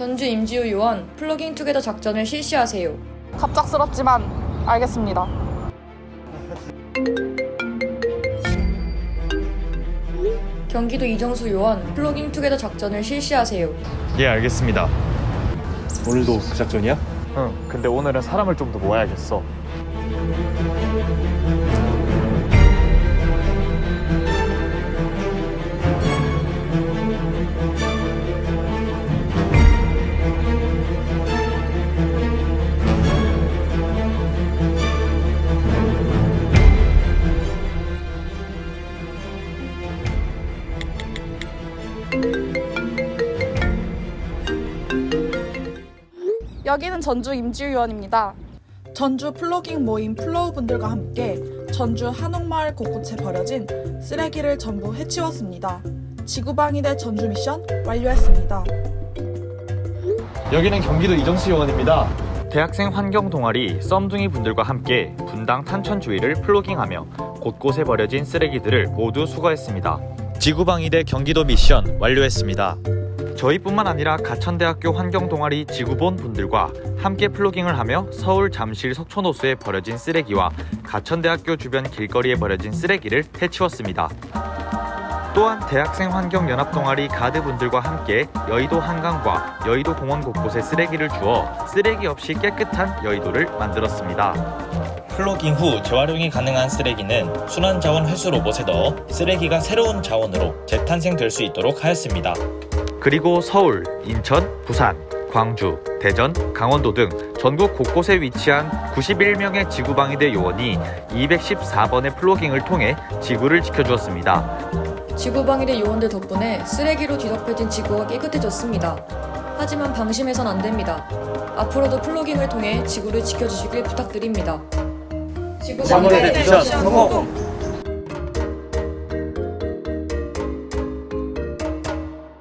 전주 임지우 요원 플러깅 투게더 작전을 실시하세요. 갑작스럽지만 알겠습니다. 경기도 이정수 요원 플러깅 투게더 작전을 실시하세요. 예, 알겠습니다. 오늘도 그 작전이야? 응, 근데 오늘은 사람을 좀 더 모아야겠어. 여기는 전주 임지우 의원입니다. 전주 플로깅 모임 플로우분들과 함께 전주 한옥마을 곳곳에 버려진 쓰레기를 전부 해치웠습니다. 지구방위대 전주 미션 완료했습니다. 여기는 경기도 이정수 요원입니다. 대학생 환경 동아리 썸둥이 분들과 함께 분당 탄천주의를 플로깅하며 곳곳에 버려진 쓰레기들을 모두 수거했습니다. 지구방위대 경기도 미션 완료했습니다. 저희뿐만 아니라 가천대학교 환경 동아리 지구본 분들과 함께 플로깅을 하며 서울 잠실 석촌호수에 버려진 쓰레기와 가천대학교 주변 길거리에 버려진 쓰레기를 해치웠습니다. 또한 대학생 환경 연합 동아리 가드 분들과 함께 여의도 한강과 여의도 공원 곳곳에 쓰레기를 주어 쓰레기 없이 깨끗한 여의도를 만들었습니다. 플로깅 후 재활용이 가능한 쓰레기는 순환 자원 회수 로봇에 넣어 쓰레기가 새로운 자원으로 재탄생될 수 있도록 하였습니다. 그리고 서울, 인천, 부산, 광주, 대전, 강원도 등 전국 곳곳에 위치한 91명의 지구방위대 요원이 214번의 플로깅을 통해 지구를 지켜주었습니다. 지구방위대 요원들 덕분에 쓰레기로 뒤덮여진 지구가 깨끗해졌습니다. 하지만 방심해선 안 됩니다. 앞으로도 플로깅을 통해 지구를 지켜주시길 부탁드립니다. 지구방위대 미션 성공!